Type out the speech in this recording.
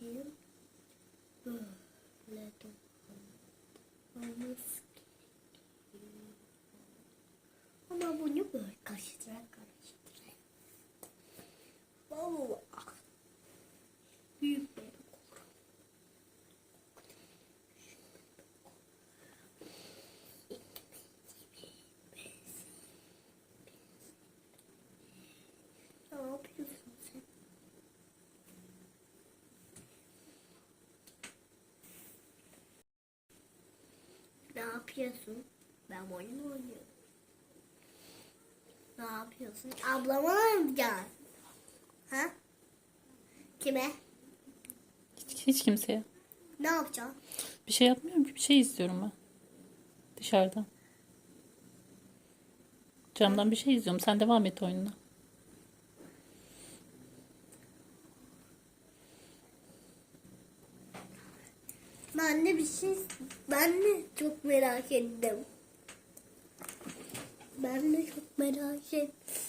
bakayım. Böyle olması gerekiyor. Ama bunu böyle karıştırarak karıştırarak. Valla. Büyük bir koku. Ne yapıyorsun? Yapıyorsun? Ben oyun oynuyorum. Ne yapıyorsun? Ablama mı yapacaksın? Ha? Kime? Hiç, hiç kimseye. Ne yapacaksın? Bir şey yapmıyorum ki. Bir şey izliyorum ben. Dışarıdan. Camdan bir şey izliyorum. Sen devam et oyununa. Ben de bir şey ben de çok merak ettim. Ben de çok merak ettim.